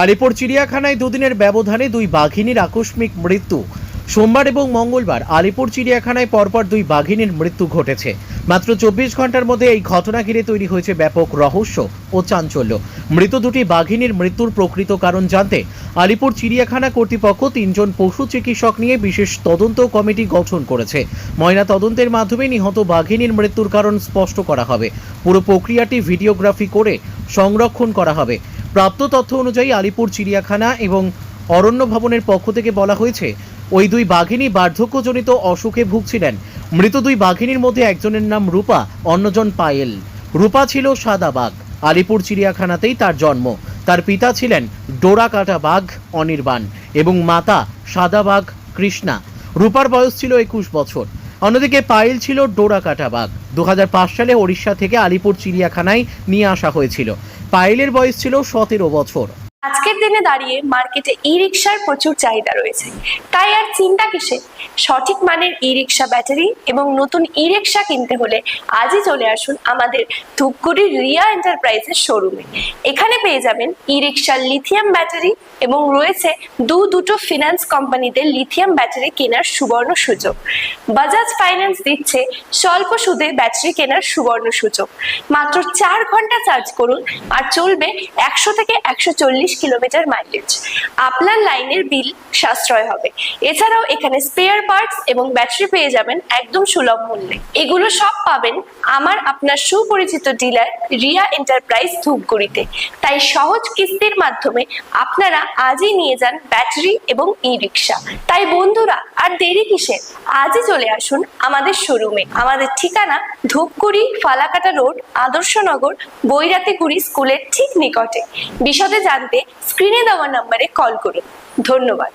আলিপুর চিড়িয়াখানায় দুদিনের ব্যবধানে দুই বাঘিনীর আকস্মিক মৃত্যু। সোমবার এবং মঙ্গলবার আলিপুর চিড়িয়াখানায় পরপর দুই বাঘিনীর মৃত্যু ঘটেছে। মাত্র চব্বিশ ঘণ্টার মধ্যে এই ঘটনা ঘিরে তৈরি হয়েছে ব্যাপক রহস্য ও চাঞ্চল্য। মৃত দুটি বাঘিনীর মৃত্যুর প্রকৃত কারণ জানতে আলিপুর চিড়িয়াখানা কর্তৃপক্ষ তিনজন পশু চিকিৎসক নিয়ে বিশেষ তদন্ত কমিটি গঠন করেছে। ময়না তদন্তের মাধ্যমে নিহত বাঘিনীর মৃত্যুর কারণ স্পষ্ট করা হবে। পুরো প্রক্রিয়াটি ভিডিওগ্রাফি করে সংরক্ষণ করা হবে। প্রাপ্ত তথ্য অনুযায়ী আলিপুর, চিড়িয়াখানা এবং অরণ্য ভবনের পক্ষ থেকে বলা হয়েছে, ওই দুই বাঘিনী বার্ধক্যজনিত অসুখে ভুগছিলেন। মৃত দুই বাঘিনীর মধ্যে একজনের নাম রূপা, অন্যজন পায়েল। রূপা ছিল সাদা বাঘ। আলিপুর, চিড়িয়াখানাতেই তার জন্ম। তার পিতা ছিলেন ডোরাকাটা বাঘ অনির্বাণ এবং মাতা সাদা বাঘ কৃষ্ণা। রূপার বয়স ছিল একুশ বছর। অন্যদিকে পায়েল ছিল ডোরাকাটা বাঘ। দু হাজার পাঁচ সালে ওড়িশা থেকে আলিপুর চিড়িয়াখানায় নিয়ে আসা হয়েছিল। পায়েলের বয়স ছিল সতেরো বছর। আজকের দিনে দাঁড়িয়ে মার্কেটে ই রিক্সার প্রচুর চাহিদা রয়েছে। তাই আর চিন্তা কিসে সঠিক মানের ই রিক্সা ব্যাটারি এবং নতুন ই রিক্সা কিনতে হলে আজই চলে আসুন আমাদের ধূপগুড়ির রিয়া এন্টারপ্রাইজের শোরুমে। এখানে পেয়ে যাবেন ই রিক্সার লিথিয়াম ব্যাটারি এবং রয়েছে দু দুটো ফিনান্স কোম্পানিতে লিথিয়াম ব্যাটারি কেনার সুবর্ণ সুযোগ। বাজাজ ফাইন্যান্স দিচ্ছে স্বল্প সুদে ব্যাটারি কেনার সুবর্ণ সুযোগ মাত্র চার ঘণ্টা চার্জ করুন আর চলবে একশো থেকে একশো চল্লিশ কিলোমিটার মাইলেজ আপনার লাইনের বিল সাশ্রয় হবে। এছাড়াও এখানে স্পেয়ার পার্টস এবং ব্যাটারি পেয়ে যাবেন একদম সুলভ মূল্যে। এগুলো সব পাবেন আমার আপনার সুপরিচিত ডিলার রিয়া এন্টারপ্রাইজ ধূপগুড়িতে। তাই সহজ কিস্তির মাধ্যমে আপনারা আজই নিয়ে যান ব্যাটারি এবং ই রিক্সা তাই বন্ধুরা, আর দেরি কিসের? আজই চলে আসুন আমাদের শোরুমে। আমাদের ঠিকানা ধূপগুড়ি ফালাকাটা রোড আদর্শনগর বৈরাতিগুড়ি স্কুলের ঠিক নিকটে। বিশদে জানতে স্ক্রিনে দেওয়া নম্বরে কল করুন। ধন্যবাদ।